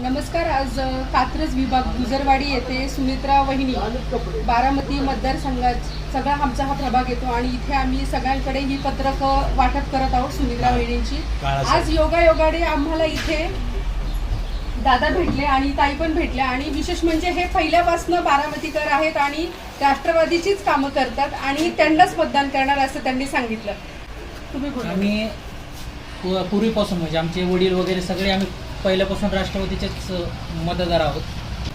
नमस्कार आज कात्रज विभाग गुजरवाडी येथे सुमित्रा वहिनी बारामती मतदारसंघात सगळा आमचा हा प्रभाग येतो आणि इथे आम्ही सगळ्यांकडे ही पत्रक वाटप करत आहोत सुमित्रा वहिनींची. आज योगायोगाने आम्हाला इथे दादा भेटले आणि ताई पण भेटल्या आणि विशेष म्हणजे हे पहिल्यापासून बारामतीकर आहेत आणि राष्ट्रवादीचीच कामं करतात आणि त्यांनाच मतदान करणार असं त्यांनी सांगितलं. तुम्ही आम्ही पूर्वीपासून म्हणजे आमचे वडील वगैरे सगळे आम्ही पहिल्यापासून राष्ट्रवादीचेच मतदार आहोत.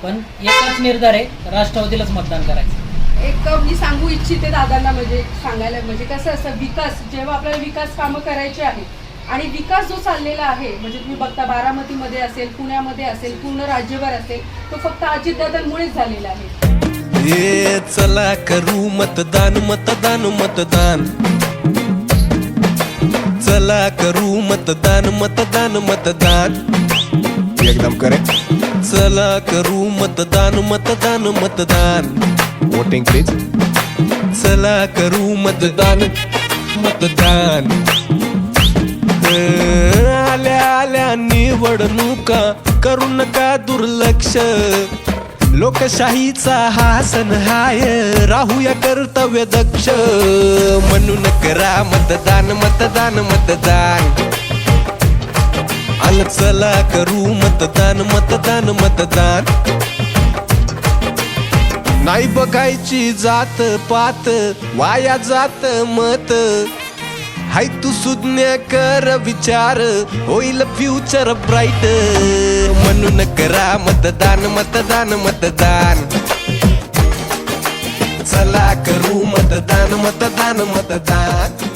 पण एकच निर्धार आहे राष्ट्रवादीलाच मतदान करायचं. एक मी सांगू इच्छिते दादांना म्हणजे सांगायला म्हणजे कसं असतं विकास जेव्हा आपल्याला विकास कामं करायचे आहे आणि विकास जो चाललेला आहे म्हणजे तुम्ही बघता बारामतीमध्ये असेल पुण्यामध्ये असेल पूर्ण राज्यभर असेल तो फक्त अजितदादांमुळेच झालेला आहे. ये चला करू मतदान मतदान मतदान. चला करू मतदान मतदान मतदान. एकदम करेक्ट चला करू मतदान मतदान मतदान. वोटिंग प्लीज चला करू मतदान मतदान. आल्या आल्या निवडणुका करू नका दुर्लक्ष? लोकशाहीचा हा सण हाय राहूया कर्तव्य दक्ष म्हणून करा मतदान मतदान मतदान. चला करू मतदान मतदान मतदान. नाही बघायची जात पात वाया जात मत. हाय तू सुज्ञ कर विचार होईल फ्युचर ब्राईट म्हणून करा मतदान मतदान मतदान. चला करू मतदान मतदान मतदान.